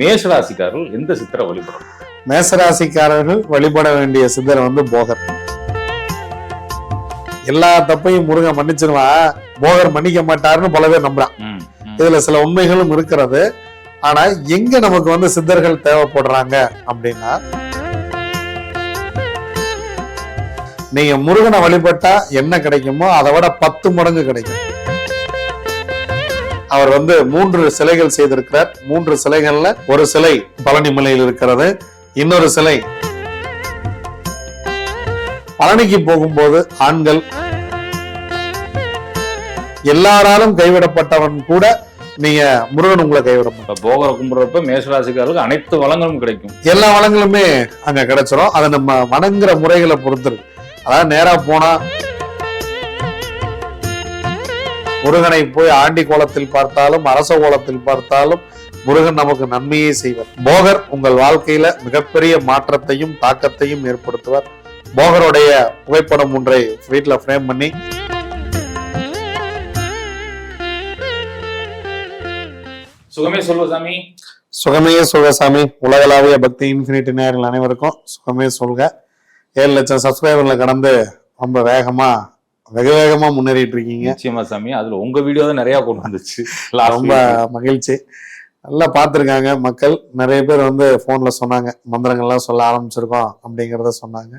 மேஷராசிக்காரர்கள் எந்த சித்தரை வழிபடணும்? மேசராசிக்காரர்கள் வழிபட வேண்டிய சித்தர் வந்து போகர். எல்லா தப்பையும் முருகன் மன்னிச்சிருவான். போகர் மன்னிக்க மாட்டாருன்னு பல பேர் நம்புறான். இதுல சில உண்மைகளும் இருக்கிறது. ஆனா எங்க நமக்கு வந்து சித்தர்கள் தேவைப்படுறாங்க அப்படின்னா நீங்க முருகனை வழிபட்டா என்ன கிடைக்குமோ அதை விட பத்து மடங்கு கிடைக்கும். அவர் வந்து மூன்று சிலைகள் செய்திருக்கிறார். மூன்று சிலைகள்ல ஒரு சிலை பழனி மலையில் இருக்கிறது. இன்னொரு சிலை பழனிக்கு போகும்போது ஆண்கள் எல்லாராலும் கைவிடப்பட்டவன் கூட நீங்க முருகன் உங்களை கைவிட. இப்ப போகரை கும்பிடுறப்ப மேஷராசிக்காரர்களுக்கு அனைத்து வளங்களும் கிடைக்கும். எல்லா வளங்களுமே அங்க கிடைச்சிரும். அதை நம்ம வணங்குற முறைகளை பொறுத்து அதாவது நேரா போனா முருகனை போய் ஆண்டி கோலத்தில் பார்த்தாலும் அரச கோலத்தில் பார்த்தாலும் முருகன் நமக்கு நன்மையே செய்வார். போகர் உங்கள் வாழ்க்கையில மிகப்பெரிய மாற்றத்தையும் தாக்கத்தையும் ஏற்படுத்துவார். போகருடைய புகைப்படம் ஒன்றை வீட்டுல ஃப்ரேம் பண்ணி. சுகமே சொல்லுவ சாமி. சுகமே சுகசாமி உலகளாவிய பக்தி இன்ஃபினிட்டி நேயர்கள் அனைவருக்கும் சுகமே சொல்க. ஏழு லட்சம் சப்ஸ்கிரைபர்ல கடந்து ரொம்ப வேகமா வெக வேகமா முன்னேறிட்டு இருக்கீங்க நிச்சயமா சாமி. அதுல உங்க வீடியோ தான் நிறைய கொண்டு வந்துச்சு. ரொம்ப. மகிழ்ச்சி. நல்லா பார்த்துருக்காங்க மக்கள். நிறைய பேர் வந்து ஃபோனில் சொன்னாங்க. மந்திரங்கள்லாம் சொல்ல ஆரம்பிச்சிருக்கோம் அப்படிங்கிறத சொன்னாங்க.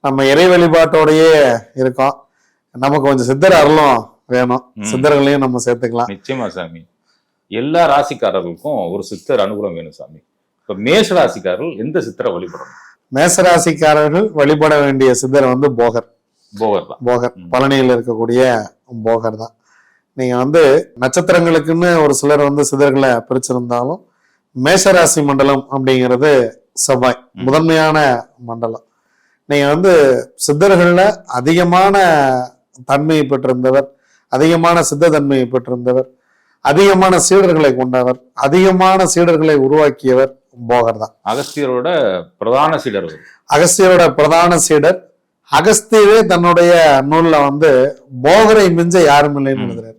நம்ம இறை வழிபாட்டோடயே இருக்கோம். நமக்கு கொஞ்சம் சித்தர் அருளும் வேணும். சித்தர்களையும் நம்ம சேர்த்துக்கலாம். நிச்சயமா சாமி. எல்லா ராசிக்காரர்களுக்கும் ஒரு சித்தர் அனுகூலம் வேணும் சாமி. இப்ப மேஷ ராசிக்காரர்கள் எந்த சித்தரை வழிபடணும்? மேசராசிக்காரர்கள் வழிபட வேண்டிய சித்தர் வந்து போகர். போகர் தான் போகர். பழனியில் இருக்கக்கூடிய போகர் தான் நீங்க வந்து நட்சத்திரங்களுக்குன்னு ஒரு சிலர் வந்து சிதர்களை பிரிச்சிருந்தாலும் மேஷராசி மண்டலம் அப்படிங்கிறது செவ்வாய். முதன்மையான மண்டலம் நீங்க வந்து சித்தர்கள்ல அதிகமான தன்மையை பெற்றிருந்தவர் அதிகமான சித்த தன்மையை பெற்றிருந்தவர் அதிகமான சீடர்களை கொண்டவர் அதிகமான சீடர்களை உருவாக்கியவர் போகர் தான் அகஸ்தியரோட பிரதான சீடர். அகஸ்தியரோட பிரதான சீடர் அகஸ்தியரே தன்னுடைய நூல்ல வந்து போகரை மிஞ்ச யாரும் இல்லைன்னு. எழுதுறாரு.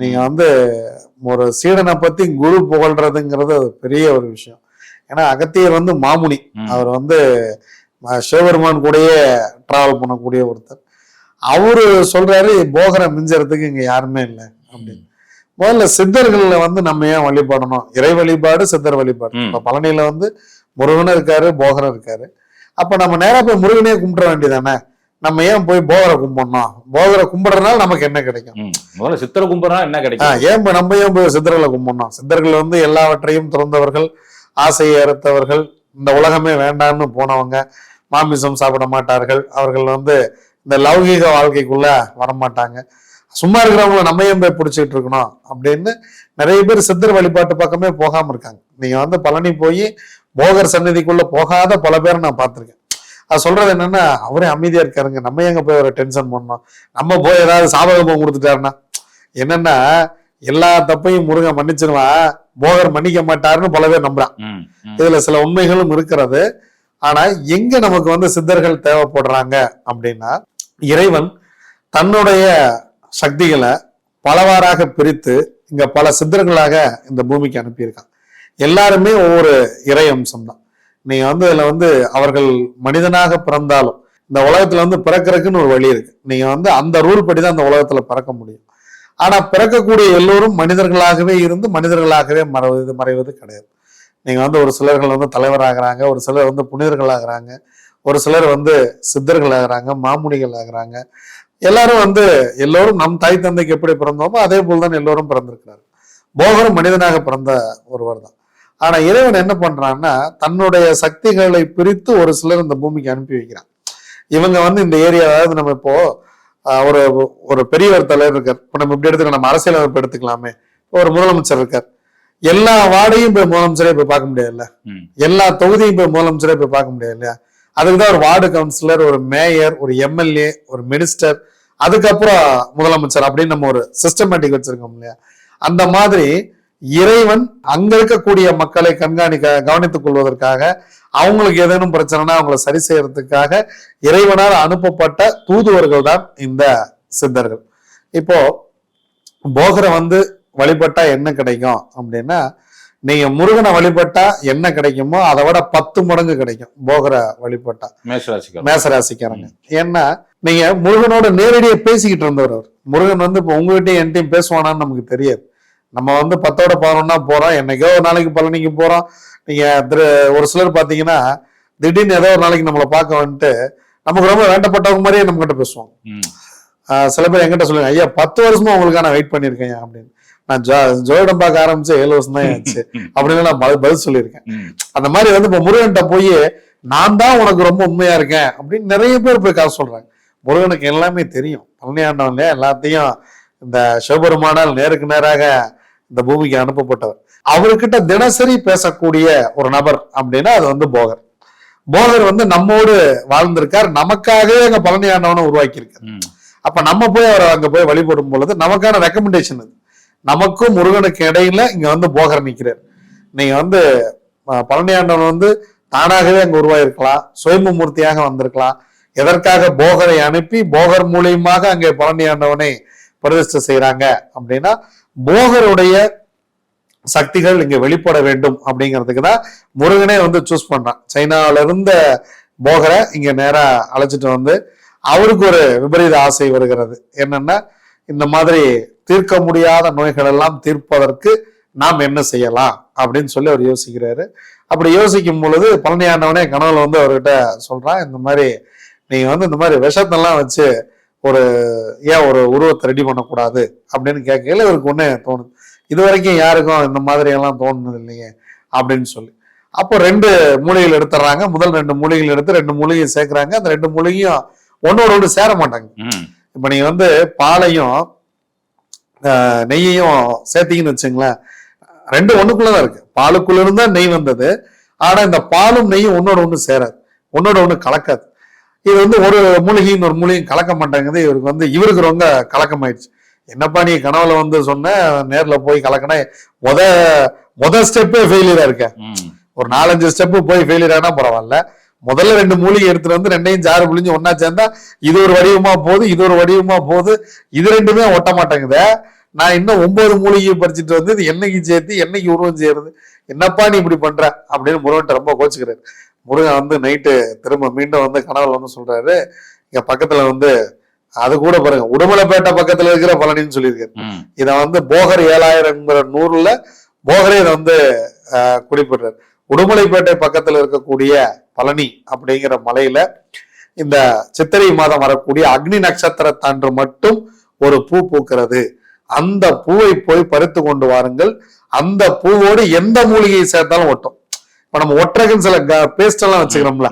நீங்க வந்து ஒரு சீடனை பத்தி குரு புகழ்றதுங்கிறது அது பெரிய ஒரு விஷயம் ஏன்னா அகத்தியர் வந்து மாமுனி. அவர் வந்து சிவபெருமான் கூடயே டிராவல் பண்ணக்கூடிய ஒருத்தர் அவரு சொல்றாரு போகரை மிஞ்சறதுக்கு இங்க யாருமே இல்லை அப்படின்னு முதல்ல சித்தர்கள்ல வந்து நம்ம ஏன் வழிபடணும் இறை வழிபாடு சித்தர் வழிபாடு. இப்ப பழனியில வந்து முருகனும் இருக்காரு போகரும் இருக்காரு அப்ப நம்ம நேரா போய் முருகனே கும்பிட வேண்டியதானே நம்ம ஏன் போய் போகரை கும்பிடணும்? போகரை கும்பிடுறதுனால நமக்கு என்ன கிடைக்கும். முதல்ல சித்தரை கும்பிடுறா என்ன கிடைக்கும்? ஏன் நம்ம ஏன் போய் சித்தர்களை கும்பிடணும்? சித்தர்கள் வந்து எல்லாவற்றையும் துறந்தவர்கள் ஆசையை அறுத்தவர்கள் இந்த உலகமே வேண்டாம்னு போனவங்க மாமிசம் சாப்பிட மாட்டார்கள் அவர்கள் வந்து இந்த லௌகீக வாழ்க்கைக்குள்ள வரமாட்டாங்க. சும்மா இருக்கிறவங்கள நம்ம ஏன் போய் பிடிச்சிட்டு இருக்கணும்? அப்படின்னு நிறைய பேர் சித்தர் வழிபாட்டு பக்கமே போகாம இருக்காங்க. நீங்க வந்து பழனி போய் போகர் சன்னதிக்குள்ள போகாத பல பேர் நான் பார்த்திருக்கேன். அது சொல்றது என்னன்னா அவரே அமைதியா இருக்காருங்க. நம்ம எங்க போய் ஒரு டென்ஷன் பண்ணோம் நம்ம போய் ஏதாவது சாபகமும் கொடுத்துட்டாருன்னா என்னன்னா எல்லா தப்பையும் முருகன் மன்னிச்சிருவான். போகர் மன்னிக்க மாட்டாருன்னு பல பேர் நம்புறான். இதுல சில உண்மைகளும் இருக்கிறது. ஆனா எங்க நமக்கு வந்து சித்தர்கள் தேவைப்படுறாங்க அப்படின்னா இறைவன் தன்னுடைய சக்திகளை பலவாறாக பிரித்து இங்க பல சித்தர்களாக இந்த பூமிக்கு அனுப்பியிருக்கான். எல்லாருமே ஒவ்வொரு இறை அம்சம் தான் நீங்க வந்து இதுல வந்து அவர்கள் மனிதனாக பிறந்தாலும் இந்த உலகத்துல வந்து பிறக்கிறதுக்குன்னு ஒரு வழி இருக்கு. நீங்க வந்து அந்த ரூல் படி தான் அந்த உலகத்துல பிறக்க முடியும். ஆனா பிறக்கக்கூடிய எல்லோரும் மனிதர்களாகவே இருந்து மனிதர்களாகவே மறைவது மறைவது கிடையாது. நீங்க வந்து ஒரு சிலர்கள் வந்து தலைவராகிறாங்க ஒரு சிலர் வந்து புனிதர்கள் ஆகிறாங்க ஒரு சிலர் வந்து சித்தர்கள் ஆகிறாங்க மாமுனிகள் ஆகிறாங்க எல்லாரும் வந்து எல்லோரும் நம் தாய் தந்தைக்கு எப்படி பிறந்தோமோ அதே போல் தான் எல்லோரும் பிறந்திருக்கிறார்கள். போகரும் மனிதனாக பிறந்த ஒருவர் தான். ஆனா இறைவன் என்ன பண்றான்னா தன்னுடைய சக்திகளை பிரித்து ஒரு சிலர் இந்த பூமிக்கு அனுப்பி வைக்கிறான். இவங்க வந்து இந்த ஏரியா அதாவது நம்ம இப்போ ஒரு ஒரு பெரியவர் தலைவர் இருக்கார். இப்போ நம்ம இப்படி எடுத்துக்கலாம் நம்ம அரசியலமைப்பு எடுத்துக்கலாமே. ஒரு முதலமைச்சர் இருக்கார். எல்லா வார்டையும் போய் முதலமைச்சரே போய் பார்க்க முடியாதுல்ல. எல்லா தொகுதியும் போய் முதலமைச்சரே போய் பார்க்க முடியாது இல்லையா அதுக்கு தான் ஒரு வார்டு கவுன்சிலர் ஒரு மேயர் ஒரு எம்எல்ஏ ஒரு மினிஸ்டர் அதுக்கப்புறம் முதலமைச்சர் அப்படின்னு நம்ம ஒரு சிஸ்டமேட்டிக் வச்சிருக்கோம் இல்லையா? அந்த மாதிரி இறைவன் அங்க இருக்கக்கூடிய மக்களை கண்காணிக்க கவனித்துக் கொள்வதற்காக அவங்களுக்கு ஏதேனும் பிரச்சனைனா அவங்கள சரி செய்யறதுக்காக இறைவனால் அனுப்பப்பட்ட தூதுவர்கள் தான் இந்த சித்தர்கள். இப்போ போகரை வந்து வழிபட்டா என்ன கிடைக்கும் அப்படின்னா நீங்க முருகனை வழிபட்டா என்ன கிடைக்குமோ அதை விட பத்து மடங்கு கிடைக்கும் போகரை வழிபட்டா. மேஷராசிக்காரர் மேசராசிக்காரங்க ஏன்னா நீங்க முருகனோட நேரடியா பேசிக்கிட்டு இருந்தவர் முருகன் வந்து இப்போ உங்ககிட்டயும் என்கிட்டயும் பேசுவானான்னு நமக்கு தெரியாது. நம்ம வந்து பத்தோட பதினொன்னா போறோம். என்னைக்கோ ஒரு நாளைக்கு பழனிக்கு போறோம். நீங்க திரு- ஒரு சிலர் பாத்தீங்கன்னா திடீர்னு ஏதோ ஒரு நாளைக்கு நம்மளை பார்க்க வந்துட்டு நமக்கு ரொம்ப வேண்டப்பட்டவங்க மாதிரியே நம்ம கிட்ட பேசுவாங்க. சில பேர் என்கிட்ட சொல்லுங்க ஐயா பத்து வருஷமா உங்களுக்கு நான் வெயிட் பண்ணிருக்கேன் அப்படின்னு. நான் ஜோ ஜோயிடம் பார்க்க ஆரம்பிச்சு ஏழு வருஷம் தான் ஆச்சு. அப்படின்னு நான் பதில் சொல்லியிருக்கேன். அந்த மாதிரி வந்து இப்ப முருகன்கிட்ட போய் நான் தான் உனக்கு ரொம்ப உண்மையா இருக்கேன் அப்படின்னு நிறைய பேர் போய் காசு சொல்றாங்க. முருகனுக்கு எல்லாமே தெரியும். பழனியாண்டவன்ல எல்லாத்தையும் இந்த சிவபெருமானால் நேருக்கு நேராக இந்த பூமிக்கு அனுப்பப்பட்டவர். அவர்கிட்ட தினசரி பேசக்கூடிய ஒரு நபர் அப்படின்னா அது வந்து போகர். போகர் வந்து நம்மோடு வாழ்ந்திருக்கார். நமக்காகவே அங்க பழனி ஆண்டவனை உருவாக்கியிருக்கார். அப்ப நம்ம போய் அவரை அங்க போய் வழிபடும் பொழுது நமக்கான ரெக்கமெண்டேஷன் அது. நமக்கும் முருகனுக்கு இடையில இங்க வந்து போகர் நிக்கிறார். நீங்க வந்து அஹ், பழனி ஆண்டவன் வந்து தானாகவே அங்க உருவாயிருக்கலாம். சுயம்பு மூர்த்தியாக வந்திருக்கலாம். எதற்காக போகரை அனுப்பி போகர் மூலியமாக அங்கே பழனி ஆண்டவனை பிரதிஷ்டை செய்யறாங்க அப்படின்னா போகருடைய சக்திகள் இங்க வெளிப்பட வேண்டும் அப்படிங்கிறதுக்கு தான் முருகனே வந்து சூஸ் பண்றான். சைனாவில இருந்த போகரை இங்க நேரா அழைச்சிட்டு வந்து அவருக்கு ஒரு விபரீத ஆசை வருகிறது. என்னன்னா இந்த மாதிரி தீர்க்க முடியாத நோய்கள் எல்லாம் தீர்ப்பதற்கு நாம் என்ன செய்யலாம் அப்படின்னு சொல்லி அவர் யோசிக்கிறாரு. அப்படி யோசிக்கும் பொழுது பழனியாண்டவனே கனவுல வந்து அவர்கிட்ட சொல்றான் இந்த மாதிரி நீங்க வந்து இந்த மாதிரி விஷத்தெல்லாம் வச்சு ஒரு ஏன் ஒரு உருவத்தை ரெடி பண்ணக்கூடாது அப்படின்னு கேட்கல இவருக்கு ஒண்ணே தோணுது. இது வரைக்கும் யாருக்கும் இந்த மாதிரி எல்லாம் தோணுனது இல்லையே அப்படின்னு சொல்லி. அப்போ ரெண்டு மூலிகைகள் எடுத்துறாங்க முதல் ரெண்டு மூலிகைகள் எடுத்து ரெண்டு மூலிகை சேர்க்கறாங்க. அந்த ரெண்டு மூலிகையும் ஒன்னோட ஒன்று சேர மாட்டாங்க. இப்ப நீங்க வந்து பாலையும் நெய்யையும் சேர்த்தீங்கன்னு வச்சுங்களேன் ரெண்டு ஒண்ணுக்குள்ளதான் இருக்கு. பாலுக்குள்ள இருந்தா நெய் வந்தது. ஆனா இந்த பாலும் நெய்யும் ஒன்னோட ஒண்ணு சேராது. ஒன்னோட ஒண்ணு கலக்காது. இது வந்து ஒரு மூலிகையும் ஒரு மூலிகையும் கலக்க மாட்டேங்குது. இவருக்கு வந்து இவருக்கு ரொம்ப கலக்கமாயிடுச்சு. என்னப்பா நீ கனவுல வந்து சொன்ன நேர்ல போய் கலக்கினா முத முத ஸ்டெப்பே ஃபெயிலியரா இருக்க. ஒரு நாலஞ்சு ஸ்டெப் போய் ஃபெயிலியர் ஆனா பரவாயில்ல. முதல்ல ரெண்டு மூலிகை எடுத்துட்டு வந்து ரெண்டையும் ஜாறு புளிஞ்சு ஒண்ணா சேர்ந்தா இது ஒரு வடிவமா போகுது இது ஒரு வடிவமா போகுது. இது ரெண்டுமே ஒட்ட மாட்டேங்குதே. நான் இன்னும் ஒன்பது மூலிகையை பறிச்சுட்டு வந்து இது என்னைக்கு சேர்த்து என்னைக்கு உருவம் செய்யறது என்னப்பா நீ இப்படி பண்ற? அப்படின்னு முருகன்ட்ட ரொம்ப கோச்சுக்கிறாரு. முருகன் வந்து நைட்டு திரும்ப மீண்டும் வந்து கனவுல வந்து சொல்றாரு. இங்க பக்கத்துல வந்து அது கூட பாருங்க உடுமலைப்பேட்டை பக்கத்துல இருக்கிற பழனின்னு சொல்லியிருக்காரு. இதை வந்து போகர் ஏழாயிரங்கிற நூறுல போகரே இதை வந்து குறிப்பிடுறார். உடுமலைப்பேட்டை பக்கத்துல இருக்கக்கூடிய பழனி அப்படிங்கிற மலையில இந்த சித்திரை மாதம் வரக்கூடிய அக்னி நட்சத்திரத்தன்று மட்டும் ஒரு பூ பூக்கிறது. அந்த பூவை போய் பறித்து கொண்டு வாருங்கள். அந்த பூவோடு எந்த மூலிகையை சேர்த்தாலும் ஒட்டும். இப்ப நம்ம ஒட்டுறதுன்னு சில பேஸ்ட் எல்லாம் வச்சுக்கிறோம்ல.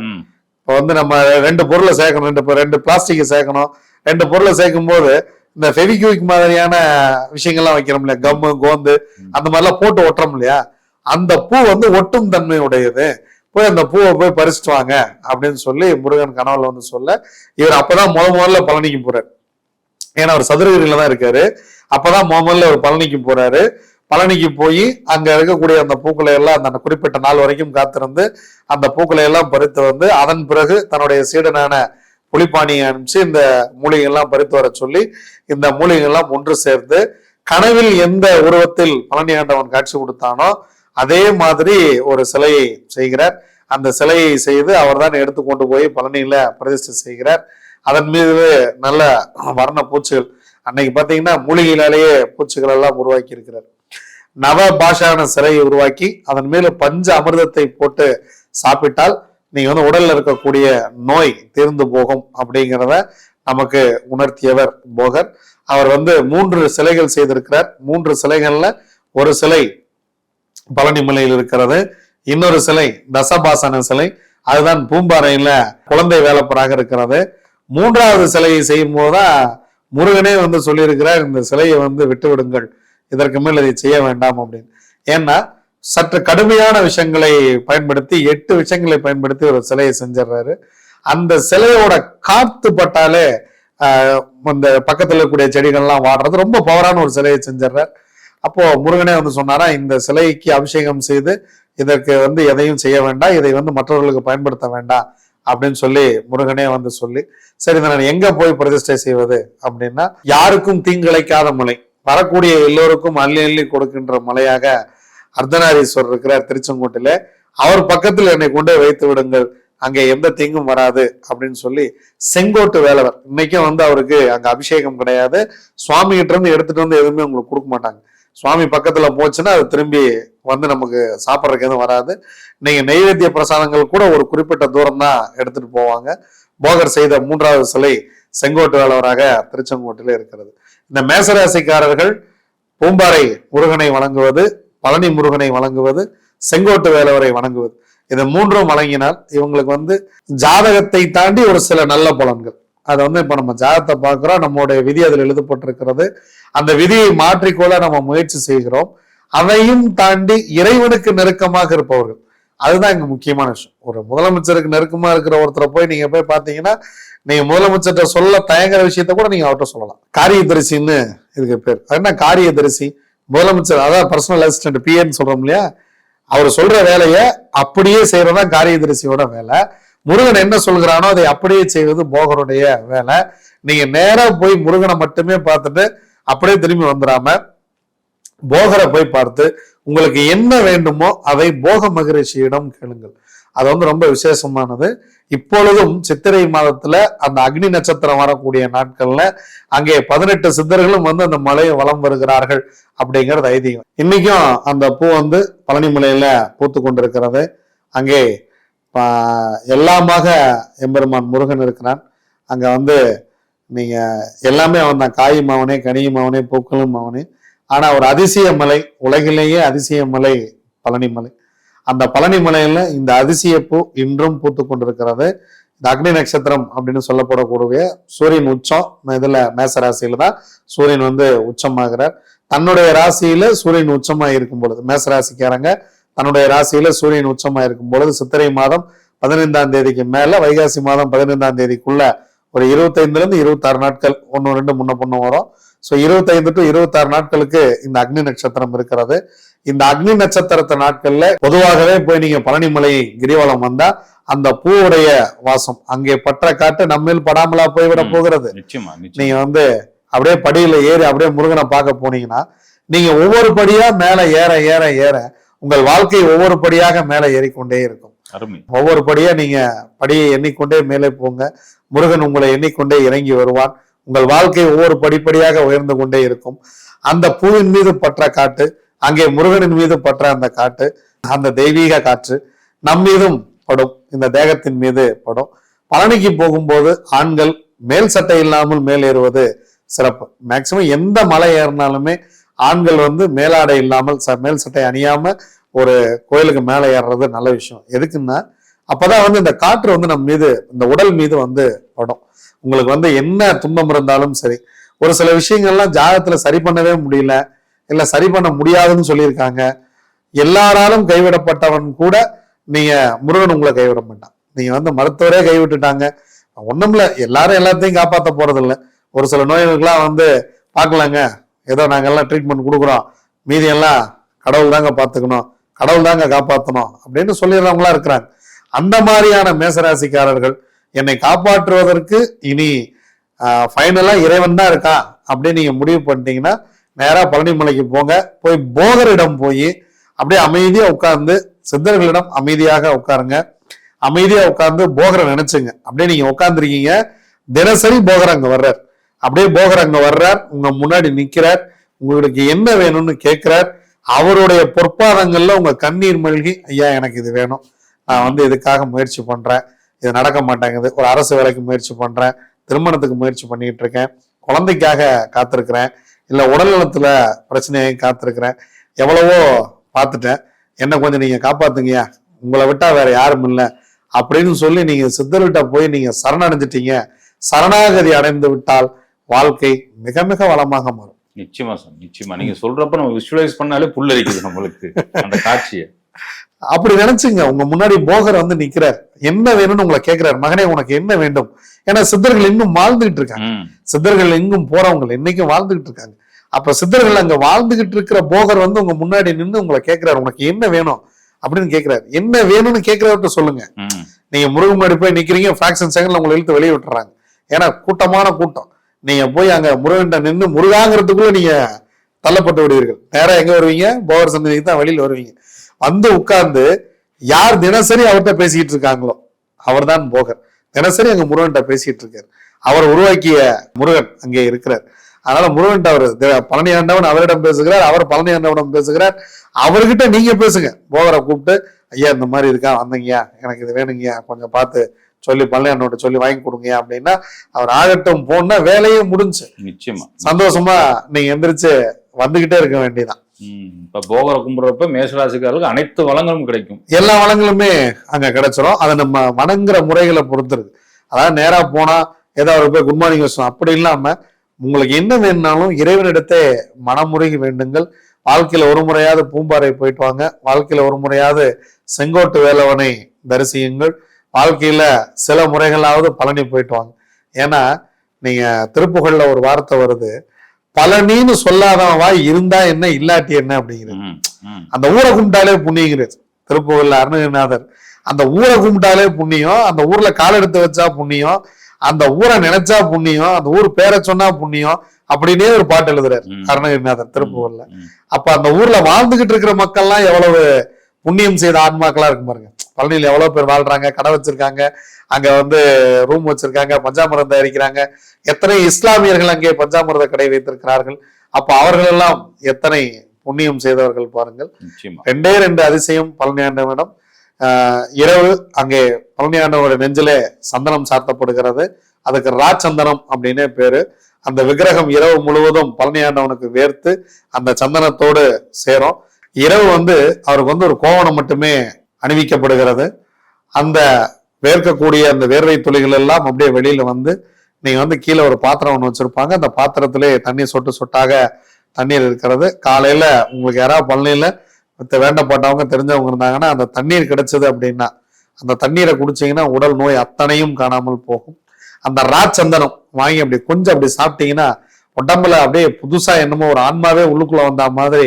இப்போ வந்து நம்ம ரெண்டு பொருளை சேர்க்கணும். ரெண்டு ரெண்டு பிளாஸ்டிக்கை சேர்க்கணும். ரெண்டு பொருளை சேர்க்கும் போது இந்த ஃபெவிக்யூக் மாதிரியான விஷயங்கள்லாம் வைக்கிறோம் இல்லையா கம்மு கோந்து அந்த மாதிரிலாம் போட்டு ஒட்டுறோம் இல்லையா? அந்த பூ வந்து ஒட்டும் தன்மை உடையது போய் அந்த பூவை போய் பறிச்சுட்டு வாங்க அப்படின்னு சொல்லி முருகன் கனவுல வந்து சொல்ல இவர் அப்பதான் முத முதல்ல பழனிக்கு போறாரு. ஏன்னா அவர் சதுரகிரியில தான் இருக்காரு. அப்பதான் முத முதல்ல அவர் பழனிக்கு போறாரு. பழனிக்கு போய் அங்கே இருக்கக்கூடிய அந்த பூக்களை எல்லாம் அந்த குறிப்பிட்ட நாள் வரைக்கும் காத்திருந்து அந்த பூக்களை எல்லாம் பறித்து வந்து அதன் பிறகு தன்னுடைய சீடனான புலிப்பாணியை அனுப்பிச்சு இந்த மூலிகைகள்லாம் பறித்து வர சொல்லி இந்த மூலிகைகள்லாம் ஒன்று சேர்ந்து கனவில் எந்த உருவத்தில் பழனி ஆண்டவன் காட்சி கொடுத்தானோ அதே மாதிரி ஒரு சிலையை செய்கிறார். அந்த சிலையை செய்து அவர்தான் எடுத்து கொண்டு போய் பழனியில பிரதிஷ்டை செய்கிறார். அதன் மீது நல்ல வர்ண பூச்சிகள். அன்னைக்கு பார்த்தீங்கன்னா மூலிகையினாலேயே பூச்சிகள் எல்லாம் உருவாக்கி இருக்கிறார். நவ பாஷான சிலையை உருவாக்கி அதன் மேல பஞ்ச அமிர்தத்தை போட்டு சாப்பிட்டால் நீங்க வந்து உடல்ல இருக்கக்கூடிய நோய் தீர்ந்து போகும் அப்படிங்கிறத நமக்கு உணர்த்தியவர் போகர். அவர் வந்து மூன்று சிலைகள் செய்திருக்கிறார். மூன்று சிலைகள்ல ஒரு சிலை பழனி மலையில் இருக்கிறது. இன்னொரு சிலை தசபாசன சிலை. அதுதான் பூம்பாறையில குழந்தை வேலப்பராக இருக்கிறது. மூன்றாவது சிலையை செய்யும் போதுதான் முருகனே வந்து சொல்லியிருக்கிறார் இந்த சிலையை வந்து விட்டு விடுங்கள் இதற்கு மேல் இதை செய்ய வேண்டாம் அப்படின்னு. ஏன்னா சற்று கடுமையான விஷயங்களை பயன்படுத்தி எட்டு விஷயங்களை பயன்படுத்தி ஒரு சிலையை செஞ்சிடுறாரு. அந்த சிலையோட காத்து பட்டாலே இந்த பக்கத்தில் இருக்கக்கூடிய செடிகள்லாம் வாடுறது ரொம்ப பவரான ஒரு சிலையை செஞ்சிடுறார். அப்போ முருகனே வந்து சொன்னாரா இந்த சிலைக்கு அபிஷேகம் செய்து இதற்கு வந்து எதையும் செய்ய வேண்டாம் இதை வந்து மற்றவர்களுக்கு பயன்படுத்த வேண்டாம் அப்படின்னு சொல்லி முருகனே வந்து சொல்லி சரி இதை நான் எங்க போய் பிரதிஷ்டை செய்வது அப்படின்னா யாருக்கும் தீங்கிழைக்காத முலை. வரக்கூடிய எல்லோருக்கும் அள்ளி அள்ளி கொடுக்கின்ற மலையாக அர்த்தநாரீஸ்வரர் இருக்கிறார் திருச்செங்கோட்டில. அவர் பக்கத்தில் என்னை கொண்டு வைத்து விடுங்கள். அங்கே எந்த தீங்கும் வராது அப்படின்னு சொல்லி செங்கோட்டு வேலவர். இன்னைக்கும் வந்து அவருக்கு அங்க அபிஷேகம் கிடையாது. சுவாமி கிட்ட இருந்து எடுத்துட்டு வந்து எதுவுமே உங்களுக்கு கொடுக்க மாட்டாங்க. சுவாமி பக்கத்துல போச்சுன்னா அது திரும்பி வந்து நமக்கு சாப்பிட்றதுக்கு எதுவும் வராது. நீங்க நெய்வேத்திய பிரசாதங்கள் கூட ஒரு குறிப்பிட்ட தூரம் தான் எடுத்துட்டு போவாங்க. போகர் செய்த மூன்றாவது சிலை செங்கோட்டு வேலவராக திருச்செங்கோட்டில் இருக்கிறது. இந்த மேசராசிக்காரர்கள் பூம்பாறை முருகனை வணங்குவது பழனி முருகனை வணங்குவது செங்கோட்டு வேலவரை வணங்குவது. இது மூன்றும் வழங்கினால் இவங்களுக்கு வந்து ஜாதகத்தை தாண்டி ஒரு சில நல்ல பலன்கள். அதை வந்து இப்ப நம்ம ஜாதகத்தை பார்க்கிறோம். நம்மளுடைய விதி அதில் எழுதப்பட்டிருக்கிறது. அந்த விதியை மாற்றிக்கொள்ள நம்ம முயற்சி செய்கிறோம். அதையும் தாண்டி இறைவனுக்கு நெருக்கமாக இருப்பவர்கள். அதுதான் இங்க முக்கியமான விஷயம். ஒரு முதலமைச்சருக்கு நெருக்கமா இருக்கிற ஒருத்தரை போய் நீங்க போய் பாத்தீங்கன்னா நீங்க முதலமைச்சர்கிட்ட சொல்ல தயங்குற விஷயத்த கூட நீங்க அவர்கிட்ட சொல்லலாம். காரியதரிசின்னு இதுக்கு பேர். அது என்ன காரியதரிசி? முதலமைச்சர் அதான் பர்சனல் அசிஸ்டன்ட் பிஏன்னு சொல்றோம் இல்லையா? அவர் சொல்ற வேலையை அப்படியே செய்யறதா காரியதரிசியோட வேலை. முருகன் என்ன சொல்கிறானோ அதை அப்படியே செய்வது போகருடைய வேலை. நீங்க நேரா போய் முருகனை மட்டுமே பார்த்துட்டு அப்படியே திரும்பி வந்துடாம போகரை போய் பார்த்து உங்களுக்கு என்ன வேண்டுமோ அதை போக மகிழ்ச்சியிடம் கேளுங்கள். அது வந்து ரொம்ப விசேஷமானது. இப்பொழுதும் சித்திரை மாதத்துல அந்த அக்னி நட்சத்திரம் வரக்கூடிய நாட்கள்ல அங்கே பதினெட்டு சித்தர்களும் வந்து அந்த மலையை வலம் வருகிறார்கள் அப்படிங்கிறது ஐதீகம். இன்னைக்கும் அந்த பூ வந்து பழனி மலையில பூத்து கொண்டிருக்கிறது. அங்கே எல்லாமாக எம்பெருமான் முருகன் இருக்கிறான். அங்க வந்து நீங்க எல்லாமே அவன் தான். காயும் அவனே கனியும் அவனே பூக்களும் அவனே ஆனா ஒரு அதிசய மலை உலகிலேயே அதிசய மலை பழனி மலை. அந்த பழனி மலையில இந்த அதிசய பூ இன்றும் பூத்து கொண்டிருக்கிறது. இந்த அக்னி நட்சத்திரம் அப்படின்னு சொல்லப்படக்கூடிய சூரியன் உச்சம் இதுல மேச ராசியில தான் சூரியன் வந்து உச்சமாகிறார். தன்னுடைய ராசியில சூரியன் உச்சமா இருக்கும் பொழுது மேச ராசிக்காரங்க தன்னுடைய ராசியில சூரியன் உச்சமா இருக்கும் பொழுது சித்திரை மாதம் பதினைந்தாம் தேதிக்கு மேல வைகாசி மாதம் பதினைந்தாம் தேதிக்குள்ள ஒரு இருபத்தைந்துல இருந்து இருபத்தாறு நாட்கள் ஒன்னு ரெண்டு முன்ன பொண்ணு வரும். ஸோ இருபத்தைந்து டு இருபத்தாறு நாட்களுக்கு இந்த அக்னி நட்சத்திரம் இருக்கிறது. இந்த அக்னி நட்சத்திரத்த நாட்கள்ல பொதுவாகவே போய் நீங்க பழனிமலை கிரிவலம் வந்தா அந்த பூவுடைய வாசம் அங்கே பற்ற காட்டு நம்மில் படாமலா போய்விட. போகிறது. நீங்க வந்து அப்படியே படியில ஏறி அப்படியே முருகனை பார்க்க போனீங்கன்னா நீங்க ஒவ்வொரு படியா மேல ஏற ஏற ஏற உங்கள் வாழ்க்கை ஒவ்வொரு படியாக மேல ஏறிக்கொண்டே இருக்கும். ஒவ்வொரு படியா நீங்க படியை எண்ணிக்கொண்டே மேலே போங்க. முருகன் உங்களை எண்ணிக்கொண்டே இறங்கி வருவான் உங்கள் வாழ்க்கை ஒவ்வொரு படிப்படியாக உயர்ந்து கொண்டே இருக்கும். அந்த பூவின் மீது பற்ற காட்டு அங்கே முருகனின் மீது பற்ற அந்த காட்டு அந்த தெய்வீக காற்று நம் மீதும் படும். இந்த தேகத்தின் மீது படும். பழனிக்கு போகும்போது ஆண்கள் மேல் சட்டை இல்லாமல் மேல் ஏறுவது சிறப்பு. மேக்சிமம் எந்த மலை ஏறினாலுமே ஆண்கள் வந்து மேலாடை இல்லாமல் ச- மேல் சட்டை அணியாம ஒரு கோயிலுக்கு மேலே ஏறுறது நல்ல விஷயம். எதுக்குன்னா அப்போதான் வந்து இந்த காற்று வந்து நம்ம மீது இந்த உடல் மீது வந்து படும். உங்களுக்கு வந்து என்ன துன்பம் இருந்தாலும் சரி. ஒரு சில விஷயங்கள்லாம் ஜாதகத்தில் சரி பண்ணவே முடியல இல்லை சரி பண்ண முடியாதுன்னு சொல்லியிருக்காங்க. எல்லாராலும் கைவிடப்பட்டவன் கூட நீங்கள் முருகன் உங்களை கைவிட மாட்டான். நீங்கள் வந்து மருத்துவரே கைவிட்டுட்டாங்க. ஒண்ணுமில்ல எல்லாரும் எல்லாத்தையும் காப்பாற்ற போறது ஒரு சில நோய்களுக்கெல்லாம் வந்து பார்க்கலாங்க. ஏதோ நாங்கெல்லாம் ட்ரீட்மெண்ட் கொடுக்குறோம். மீதியெல்லாம் கடவுள் தாங்க பார்த்துக்கணும். கடவுள் தாங்க காப்பாற்றணும் அப்படின்னு சொல்லிடுறவங்களா இருக்கிறாங்க. அந்த மாதிரியான மேசராசிக்காரர்கள் என்னை காப்பாற்றுவதற்கு இனி ஃபைனலா இறைவன் தான் இருக்கா அப்படின்னு நீங்க முடிவு பண்ணிட்டீங்கன்னா நேராக பழனிமலைக்கு போங்க. போய் போகரிடம் போய் அப்படியே அமைதியாக உட்கார்ந்து சித்தர்களிடம் அமைதியாக உட்காருங்க. அமைதியாக உட்கார்ந்து போகரை நினைச்சுங்க. அப்படியே நீங்க உட்காந்துருக்கீங்க தினசரி போகர் அங்க வர்றார். அப்படியே போகர் அங்க வர்றார். உங்க முன்னாடி நிக்கிறார். உங்களுக்கு என்ன வேணும்னு கேட்கிறார். அவருடைய பொற்பாதங்களில் உங்க கண்ணீர் மல்கி ஐயா எனக்கு இது வேணும். நான் வந்து இதுக்காக முயற்சி பண்றேன்? இது நடக்க மாட்டேங்குது. ஒரு அரசு வேலைக்கு முயற்சி பண்றேன். திருமணத்துக்கு முயற்சி பண்ணிட்டு இருக்கேன் குழந்தைக்காக காத்திருக்கிறேன். இல்லை உடல் நலத்துல பிரச்சனையை காத்திருக்கிறேன். எவ்வளவோ பார்த்துட்டேன். என்ன கொஞ்சம் நீங்க காப்பாத்துங்கய்யா. உங்களை விட்டா வேற யாரும் இல்லை. அப்படின்னு சொல்லி நீங்க சித்தர்கிட்ட போய் நீங்க சரணடைஞ்சிட்டீங்க. சரணாகதி அடைந்து விட்டால் வாழ்க்கை மிக மிக வளமாக மாறும். நிச்சயமா சார் நிச்சயமா. நீங்க சொல்றப்ப நம்ம விஷுவலைஸ் பண்ணாலே புல்லரிக்குது நம்மளுக்கு அந்த காட்சியை. அப்படி நினைச்சுங்க. உங்க முன்னாடி போகர் வந்து நிக்கிறார். என்ன வேணும்னு உங்களை கேட்கிறார் மகனே உனக்கு என்ன வேண்டும்? ஏன்னா சித்தர்கள் இன்னும் வாழ்ந்துகிட்டு இருக்காங்க. சித்தர்கள் எங்கும் போறவங்க இன்னைக்கும் வாழ்ந்துகிட்டு இருக்காங்க. அப்ப சித்தர்கள் அங்க வாழ்ந்துகிட்டு இருக்கிற போகர் வந்து உங்க முன்னாடி நின்று உங்களை கேட்கிறாரு உனக்கு என்ன வேணும்? அப்படின்னு கேட்கிறாரு என்ன வேணும்னு கேட்கிறவர்கிட்ட சொல்லுங்க. நீங்க முருகன் முன்னாடி போய் நிக்கிறீங்க. ஃபிராக்ஷன் செகண்ட்ல உங்களை இழுத்து வெளியே விட்டுறாங்க. ஏன்னா கூட்டமான கூட்டம். நீங்க போய் அங்க முருகன்ட்ட நின்று முருகாங்கிறதுக்குள்ள நீங்க தள்ளப்பட்டு விடுவீர்கள். நேரம் எங்க வருவீங்க? போகர் சன்னதிக்கு தான் வெளியில வருவீங்க. வந்து உட்கார்ந்து யார் தினசரி அவர்கிட்ட பேசிக்கிட்டு இருக்காங்களோ அவர் தான் போகர். தினசரி அங்க முருகன்கிட்ட பேசிட்டு இருக்காரு. அவர் உருவாக்கிய முருகன் அங்கே இருக்கிறார். அதனால முருகன்ட்ட அவர் பழனி ஆண்டவன் அவரிடம் பேசுகிறார் அவர் பழனி ஆண்டவனிடம் பேசுகிறார். அவர்கிட்ட நீங்க பேசுங்க. போகரை கூப்பிட்டு ஐயா இந்த மாதிரி இருக்கா? வந்தீங்கயா எனக்கு இது வேணுங்கய்யா. கொஞ்சம் பார்த்து சொல்லி ஆண்டவன்ட்ட சொல்லி வாங்கி கொடுங்கய்யா அப்படின்னா அவர் ஆகட்டும் போனா வேலையே முடிஞ்சு. நிச்சயமா. சந்தோஷமா நீங்க எந்திரிச்சு வந்துகிட்டே இருக்க வேண்டியதான். இப்ப போகரை கும்பிடுறப்ப மேஷராசிக்காரர்களுக்கு அனைத்து வளங்களும் கிடைக்கும். எல்லா வளங்களுமே அங்க கிடைச்சிரும். அதை நம்ம வணங்குற முறைகளை பொறுத்து இருக்கு அதாவது நேரா போனா ஏதாவது போய் குட் மார்னிங் வச்சோம் அப்படி இல்லாம உங்களுக்கு என்ன வேணும்னாலும் இறைவனிடத்தே மனமுருகி வேண்டுங்கள். வாழ்க்கையில ஒரு முறையாவது பூம்பாறை போயிட்டு வாங்க. வாழ்க்கையில ஒரு முறையாவது செங்கோட்டு வேலவனை தரிசியுங்கள். வாழ்க்கையில சில முறைகளாவது பழனி போயிட்டு வாங்க ஏன்னா நீங்க திருப்புகள்ல ஒரு வார்த்தை வருது பழனின்னு சொல்லாதவன் வாய் இருந்தா என்ன இல்லாட்டி என்ன அப்படிங்கிறது. அந்த ஊரை கும்பிட்டாலே புண்ணியங்கிறது திருப்புகள்ல அருணகிரிநாதர் அந்த ஊரை கும்பிட்டாலே புண்ணியம் அந்த ஊர்ல கால் எடுத்து வச்சா புண்ணியம் அந்த ஊரை நினைச்சா புண்ணியம் அந்த ஊர் பேரை சொன்னா புண்ணியம் அப்படின்னே ஒரு பாட்டு எழுதுறாரு. அருணகிரிநாதர் திருப்புகள்ல. அப்ப அந்த ஊர்ல வாழ்ந்துகிட்டு இருக்கிற மக்கள்லாம் எவ்வளவு புண்ணியம் செய்த ஆன்மாக்களா இருக்கும் பாருங்க பழனியில எவ்வளவு பேர் வாழ்றாங்க கடை வச்சிருக்காங்க அங்க வந்து ரூம் வச்சிருக்காங்க பஞ்சாமிரம் தயாரிக்கிறாங்க. எத்தனை இஸ்லாமியர்கள் அங்கே பஞ்சாமிரத கடை வைத்திருக்கிறார்கள்? அப்ப அவர்கள் எல்லாம் எத்தனை புண்ணியம் செய்தவர்கள் பாருங்கள். ரெண்டே ரெண்டு அதிசயம் பழனி ஆண்டவனிடம். ஆஹ் இரவு அங்கே பழனி ஆண்டவனுடைய நெஞ்சிலே சந்தனம் சாத்தப்படுகிறது. அதுக்கு ராச்சந்தனம் அப்படின்னே பேரு. அந்த விக்கிரகம் இரவு முழுவதும் பழனி ஆண்டவனுக்கு வேர்த்து அந்த சந்தனத்தோடு சேரும். இரவு வந்து அவருக்கு வந்து ஒரு கோவணம் மட்டுமே அணிவிக்கப்படுகிறது. அந்த வேர்க்கக்கூடிய அந்த வேர்வை துளிகள் எல்லாம் அப்படியே வெளியில வந்து நீங்க வந்து கீழே ஒரு பாத்திரம் ஒன்று வச்சிருப்பாங்க. அந்த பாத்திரத்திலே தண்ணீர் சொட்டு சொட்டாக தண்ணீர் இருக்கிறது. காலையில உங்களுக்கு யாராவது பழனியில மத்த வேண்டப்பட்டவங்க தெரிஞ்சவங்க இருந்தாங்கன்னா அந்த தண்ணீர் கிடைச்சது அப்படின்னா அந்த தண்ணீரை குடிச்சீங்கன்னா உடல் நோய் அத்தனையும் காணாமல் போகும். அந்த ராச்சந்தனம் வாங்கி அப்படி கொஞ்சம் அப்படி சாப்பிட்டீங்கன்னா உடம்புல அப்படியே புதுசா என்னமோ ஒரு ஆன்மாவே உள்ளுக்குள்ள வந்த மாதிரி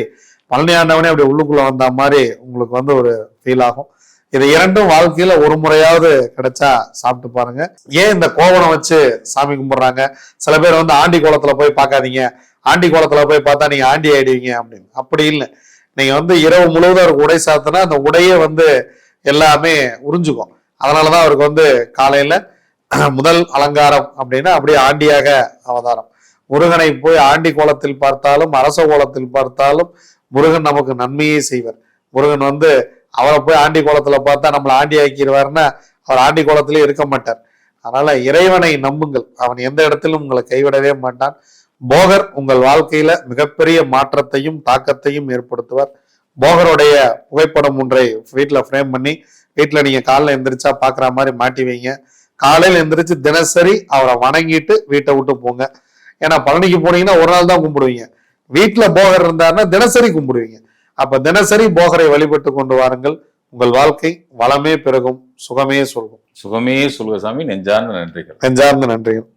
பழனி ஆண்டவனே அப்படி உள்ளுக்குள்ள வந்த மாதிரி உங்களுக்கு வந்து ஒரு ஃபீல் ஆகும். இது இரண்டும் வாழ்க்கையில ஒரு முறையாவது கிடைச்சா சாப்பிட்டு பாருங்க. ஏன் இந்த கோவணம் வச்சு சாமி கும்பிடுறாங்க? சில பேர் வந்து ஆண்டி கோலத்துல போய் பார்க்காதீங்க. ஆண்டி கோலத்துல போய் பார்த்தா நீங்க ஆண்டி ஆயிடுவீங்க அப்படின்னு. அப்படி இல்லை. நீங்க வந்து இரவு முழுவதும் அவருக்கு உடை சாத்தினா அந்த உடையே வந்து எல்லாமே உறிஞ்சுக்கும். அதனாலதான் அவருக்கு வந்து காலையில முதல் அலங்காரம் அப்படின்னா அப்படியே ஆண்டியாக அவதாரம். முருகனை போய் ஆண்டி கோலத்தில் பார்த்தாலும் அரச கோலத்தில் பார்த்தாலும் முருகன் நமக்கு நன்மையே செய்வார். முருகன் வந்து அவரை போய் ஆண்டி கோலத்துல பார்த்தா நம்மளை ஆண்டி ஆக்கிடுவாருன்னா அவர் ஆண்டி கோலத்திலே இருக்க மாட்டார். அதனால இறைவனை நம்புங்கள். அவன் எந்த இடத்திலும் உங்களை கைவிடவே மாட்டான். போகர் உங்கள் வாழ்க்கையில மிகப்பெரிய மாற்றத்தையும் தாக்கத்தையும் ஏற்படுத்துவார். போகருடைய புகைப்படம் ஒன்றை வீட்டில் ஃப்ரேம் பண்ணி வீட்டில் நீங்க காலைல எந்திரிச்சா பாக்குற மாதிரி மாட்டி வைங்க. காலையில எந்திரிச்சு தினசரி அவரை வணங்கிட்டு வீட்டை விட்டு போங்க. ஏன்னா பழனிக்கு போனீங்கன்னா ஒரு நாள் தான் கும்பிடுவீங்க. வீட்டுல போகர் இருந்தாருன்னா தினசரி கும்பிடுவீங்க. அப்ப தினசரி போகரை வழிபட்டு கொண்டு வாருங்கள். உங்கள் வாழ்க்கை வளமே பெருகும் சுகமே சொல்கும் சுகமே சொல்லுக சாமி நெஞ்சார்ந்த நன்றிகள். நெஞ்சார்ந்த நன்றிகள்.